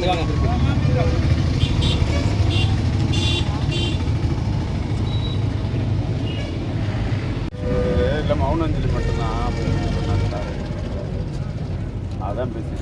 வாங்க வாங்க இல்லை மௌனஞ்சலி மட்டும்தான் அப்படின்னு சொன்னாங்க அதான் பேசி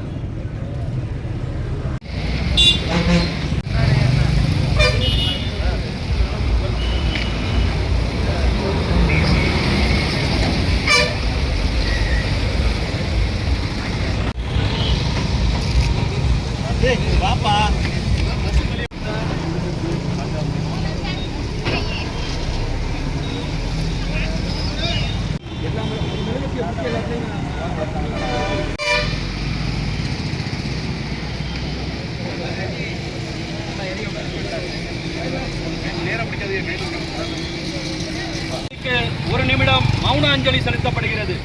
ஒரு நிமிடம் மௌன அஞ்சலி செலுத்தப்படுகிறது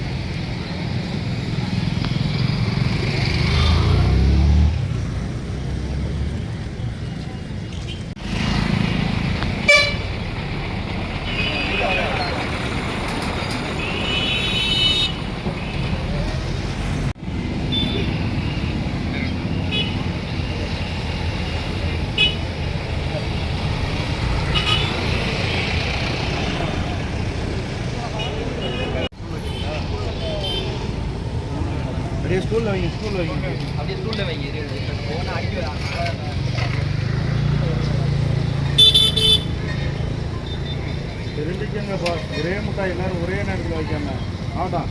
அப்படியே ஸ்கூல்ல வைங்க. அப்படியே ஸ்கூல்ல வைங்க. போன தெரிஞ்சுக்கங்க பாஸ் ஒரே முட்டாய் எல்லாரும் ஒரே நேரத்தில் வைக்காம. ஆட்டா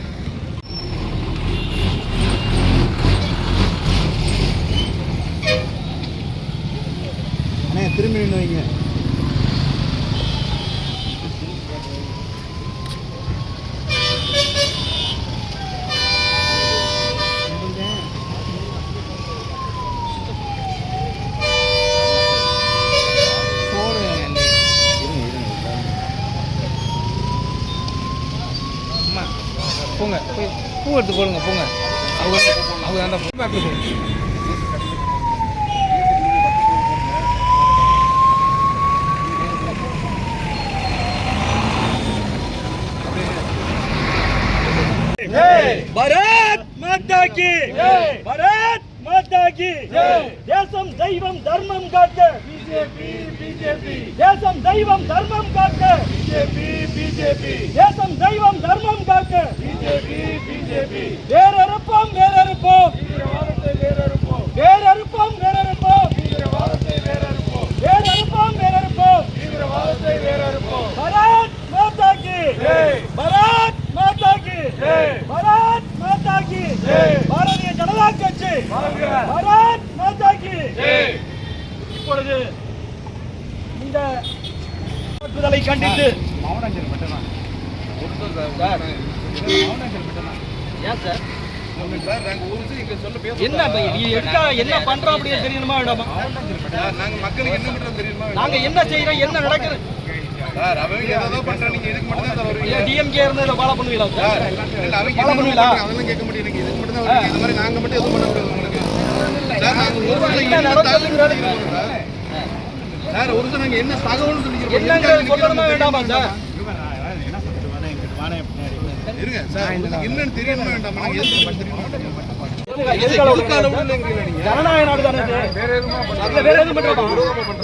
அண்ணே திரும்பி நின்று வைங்க. அவங்க அந்த பூ பேக்கில் போடுங்க பாரத் மாதா கி பாரத் மாதா கி தேசம் தெய்வம் தர்மம் காக்க பிஜேபி பிஜேபி தேசம் தெய்வம் தர்மம் காக்க பிஜேபி பிஜேபி தேசம் தெய்வம் தர்மம் காக்க பிஜேபி பிஜேபி வேறறுப்போம் வேறறுப்போம் தீவிரவாதத்தை வேறறுப்போம் வேறறுப்போம் வேறறுப்போம் தீவிரவாதத்தை வேறறுப்போம் வேறறுப்போம் வேறறுப்போம் தீவிரவாதத்தை வேறறுப்போம் பாரத் மாதா கி பாரத் மாதா கி பாரத் மாதா கி பாரதிய ஜனதா கட்சி. பாரத் மாதா கி இப்பொழுது இந்த தாக்குதலை கண்டித்து. மௌனஞ்சல் மட்டும்தான். ஏன் சார்? என்ன இப்ப நீ எதுக்கா என்ன பண்றோம் அப்படின்னு தெரியணுமா வேண்டாமா சார் நாங்கள் மக்களுக்கு என்ன பண்ணுறோம் தெரியுமா நாங்க என்ன செய்யறோம் என்ன நடக்குது சார் அவங்க ஏதோ நீங்க இதுக்கு மட்டும் தான் வருவீங்க டிஎம்கே இருந்து இதை ஃபாலோ பண்ணுவீங்களா சார் இல்ல அவங்க ஃபாலோ பண்ணுவீங்களா அதெல்லாம் கேட்க மாட்டேங்க இதுக்கு மட்டும் தான் வருவீங்க இந்த மாதிரி நாங்க மட்டும் எதுவும் பண்ண முடியாது உங்களுக்கு சார் நாங்க ஒரு வருஷம் என்ன தகவல் சார் ஒரு நாங்க என்ன தகவல் சொல்லிக்கிறோம் என்னங்கிறது சொல்லணுமா வேண்டாமா சார் இருங்க சார். என்னன்னு தெரியணுமா வேண்டாமா? ஜனநாயக நாடு தானே?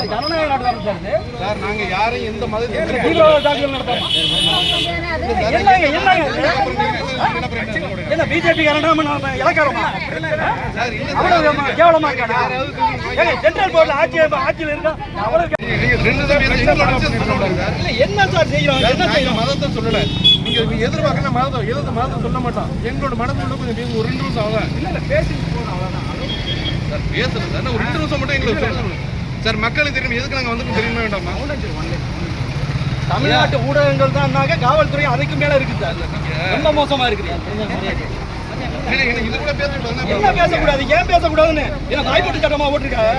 ஜனநாயக நாடு தானே சார் நாங்க யாரையும் எந்த மதத்தையும் பிஜேபி கேவலமா இருக்காடா சென்ட்ரல் போர்ட்ல ஆட்சி ஆட்சியில் இருக்கா? அவ்வளவு என்ன சார் செய்யறோம் சார், என்ன செய்யறோம்? மதத்தை சொல்லல. நீங்க எதிர்பார்க்கற மதத்தை எதிர்த்து மதத்தை சொல்ல மாட்டோம் எங்களோட மனதுக்குள்ள கொஞ்சம் ஒரு ரெண்டு நிமிஷம் ஆகும் இல்ல இல்ல பேசிட்டு அவ்வளவுதான். சார் பேசுறது சார் ஒரு ரெண்டு நிமிஷம் மட்டும் எங்களுக்கு சொல்லுங்க. சார் மக்களுக்கு தெரியும் எதுக்கு நாங்க வந்து தெரியுமா வேண்டாமா? தமிழ்நாட்டு ஊடகங்கள் தான் காவல்துறை அதுக்கு மேல இருக்கு சார். ரொம்ப மோசமா இருக்குது. என்ன பேசக்கூடாது? ஏன் பேசக்கூடாதுன்னு? ஏன்னா வாய்ப்பூட்டு சட்டமா போட்டிருக்காங்க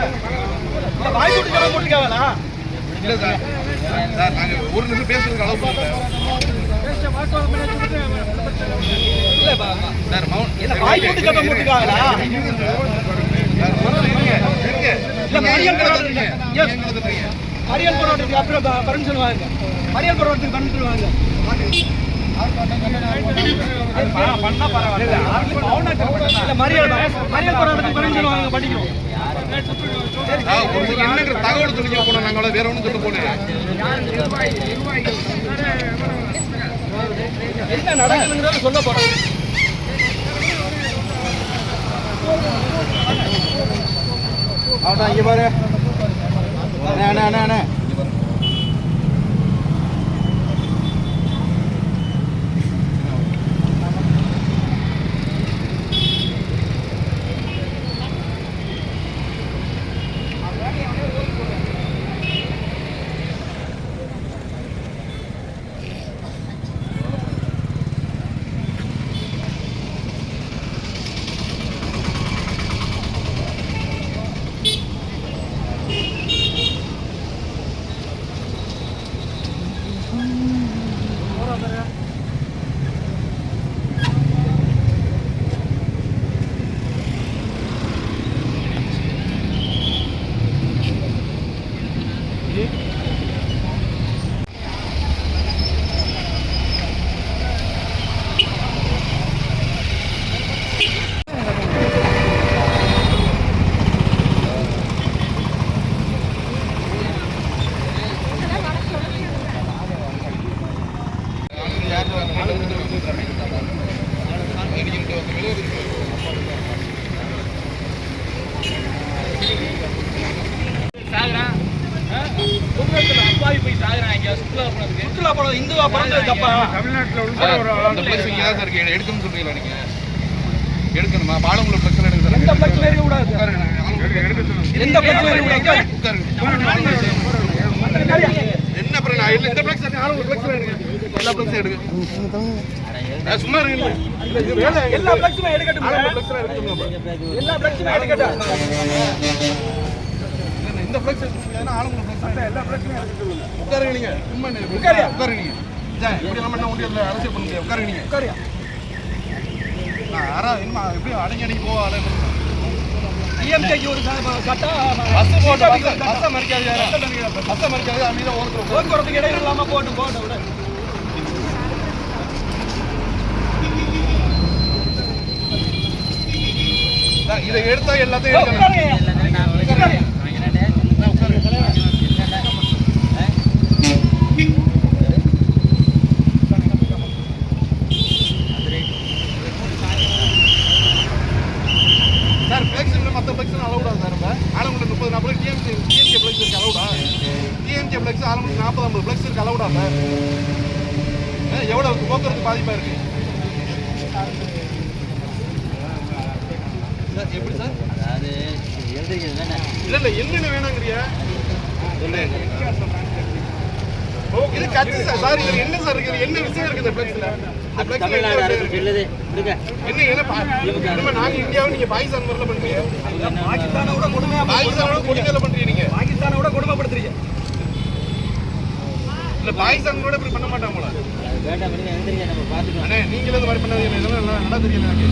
வாய்ப்பூட்டு சட்டம் போட்டிருக்காங்களா? இல்ல சார். சார் நாங்க ஒரு நிமிஷம் பேசுறதுக்கு அளவு மறியல் ஏன் போராட்டத்துக்கு அப்புறம் பர்மிஷன் வாங்க மறியல் போராட்டத்துக்கு பர்மிஷன் வாங்க என்னங்கிற தகவல் துணிக்க போனேன் நாங்கள வேற ஒன்றும் சொல்ல போனேன் என்ன நடக்குதுங்கிறத சொல்ல போறோம் அவட்டா இங்க பாரு. அண்ணா அண்ணா அண்ணா. தமிழ்நாட்டுல உள்ள ஒரு அந்த பிளேஸ் இங்கே தான் இருக்கு. எடுக்கணும்னு சொல்றீங்களா நீங்க? எடுக்கணுமா? பாலங்குள்ள பிரச்சனை எடுக்க எந்த சார் பிரச்சனையும் இருக்கக்கூடாது எடுக்க சொல்லுங்க. எந்த பிரச்சனையும் இருக்கக்கூடாது என்ன பிரச்சனை? இல்ல இந்த பிளேஸ் ஆளுங்க பிளேஸ் எடுங்க எல்லா எடுங்க. நான் சும்மா எல்லா பிரச்சனையும் எடுக்கட்டும்? எல்லா பிரச்சனையும் எடுக்கட்டும்? இந்த எடுக்கணும் ஆளுங்க பிளேஸ் எல்லா பிரச்சனையும் எடுக்க உட்காருங்க நீங்க. சும்மா. உட்காருயா. உட்காருங்க. நீங்க ஜா, இப்படி நம்ம என்ன ஒன்றியம் அரசியல் பண்ண முடியாது. உட்காருங்க நீங்க. உட்காரியா? நான் யாரா? என்ன எப்படி அடங்கி அடங்கி போவா? டிஎம்கேக்கு ஒரு சட்டம் பஸ் போட்டு பஸ் மறிக்காது பஸ்ஸை மறிக்காது அமைதியாக ஓரத்தில் போக்குவரத்துக்கு இடையில இல்லாம போட்டு போட்டு விட. இதை எடுத்தா எல்லாத்தையும் எடுக்கணும் உட்காருங்க. உட்காருங்க. சார் ஃப்ளெக்ஸ் மற்ற ஃப்ளெக்ஸ் அலௌடா சார் நம்ம ஆலங்குடி முப்பது நாற்பது டிஎம்சி டிஎம்கே ஃப்ளெக்ஸ் இருக்கு அலௌடா டிஎம்கே ஃப்ளெக்ஸ் ஆலங்குடி நாற்பது ஐம்பது ஃப்ளெக்ஸ் இருக்கு அலௌடா சார் எவ்வளோ போக்குவரத்து பாதிப்பாக இருக்கு? சார் எப்படி சார்? அதாவது எழுதிக்கிறது தானே? இல்ல இல்ல என்னென்ன வேணாங்கிறியா? இது கட்சி சார். சார் இது என்ன சார் இருக்கு என்ன விஷயம் இருக்கு இந்த தமிழ்நாடு என்ன அரசு சொல்லுது. என்ன என்ன பா- இனிமே நாங்க இந்தியாவை நீங்க பாகிஸ்தான் மாதிரில பண்றீங்க? பாகிஸ்தானை விட கொடுமையா பாகிஸ்தானோட கொடிக்கையில பண்றீங்க நீங்க. பாகிஸ்தானை விட கொடுமைப்படுத்துறீங்க. இல்ல பாகிஸ்தான் கூட இப்படி பண்ண மாட்டாங்க போல. வேண்டாம் அண்ணே நீங்களும் இந்த மாதிரி பண்ணாதீங்க இதெல்லாம் நல்லா நல்லா தெரியல எனக்கு?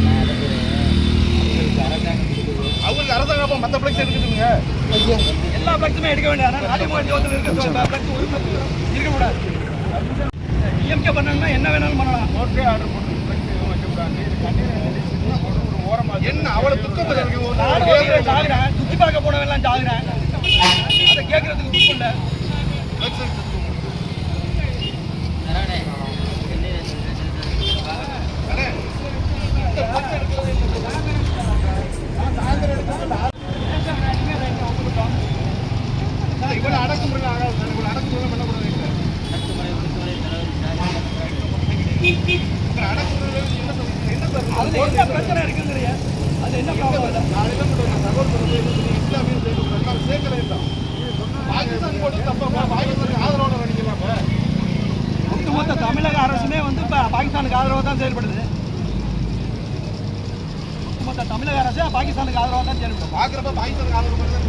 அரசாங்கம் அவங்களுக்கு அரசாங்கம் அப்ப மத்த பிளேஸ் எடுத்துட்டுங்க எல்லா பிரச்சனையும் எடுக்க பிரச்சனை இருக்கக்கூடாது டிஎம்கே பண்ணணும்னா என்ன வேணாலும் பண்ணலாம். நோட்டே ஆர்டர் ஓரமாக என்ன அவ்வளவு துக்கம் சாகுறேன் சுற்றி பார்க்க போனவெல்லாம் சாகுறேன் அதை கேட்கறதுக்கு துப்பு இல்லை. என்ன பிரச்சனை இருக்குங்கிறிய? அது என்ன ப்ராப்ளம் தான் சொல்லுவாங்க. தகவல் சொல்றது என்ன சொல்லி இஸ்லாமிய சைடு எல்லாம் சேர்க்கல இல்லை. பாகிஸ்தான் போட்டு தப்பா பாகிஸ்தானுக்கு ஆதரவோட நடிக்கலாமா ஒட்டுமொத்த தமிழக அரசுமே வந்து இப்போ பாகிஸ்தானுக்கு ஆதரவாக தான் செயல்படுது. ஒட்டுமொத்த தமிழக அரசு பாகிஸ்தானுக்கு ஆதரவாக தான் செயல்படுது. பாக்குறப்ப பாகிஸ்தானுக்கு ஆதரவு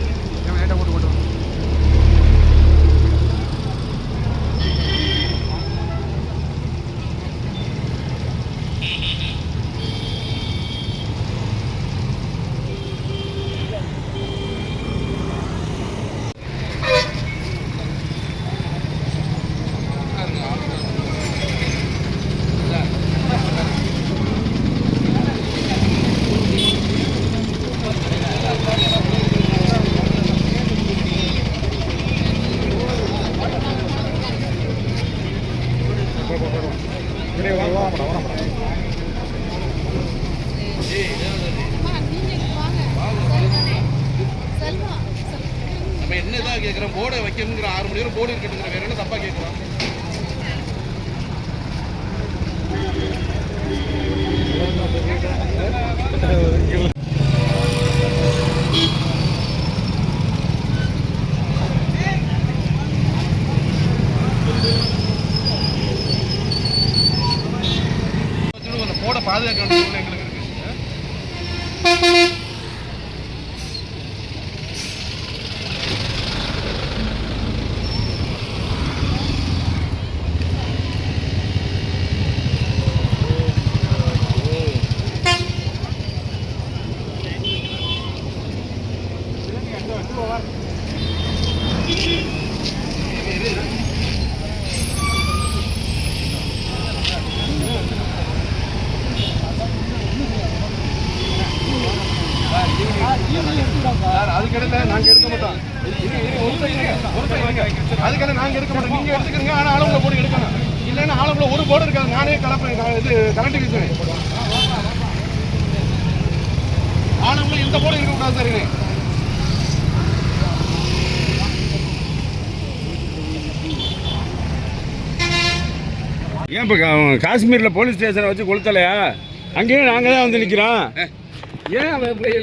என்ன இதாக கேட்குறோம் போர்டை வைக்கணுங்கிற ஆறு மணி நேரம் போர்டு இருக்கட்டுங்கிற வேற என்ன தப்பாக கேட்குறோம் போட பாதுகாக்க வேண்டிய எங்களுக்கு இருக்கு சார் அதுக்கடையில நாங்க எடுக்க மாட்டோம். இரு, இரு, ஒரு second இருங்க, ஒரு நாங்க எடுக்க மாட்டோம். நீங்க எடுத்துக்கிறீங்க ஆனால் ஆளுங்களை போட்டு எடுக்கணும். இல்லைன்னா ஆளுங்களை ஒரு போர்டு இருக்காது. நானே கலப்பேன் நான் இது கரண்ட் வீசுவேன் ஆளுங்களை இந்த போர்டு இருக்கக்கூடாது சார் இது. ஏன் இப்போ காஷ்மீரில் போலீஸ் ஸ்டேஷனை வச்சு கொளுத்தலையா? அங்கேயும் நாங்கள் தான் வந்து நிற்கிறோம் ஏன் அவன் போய்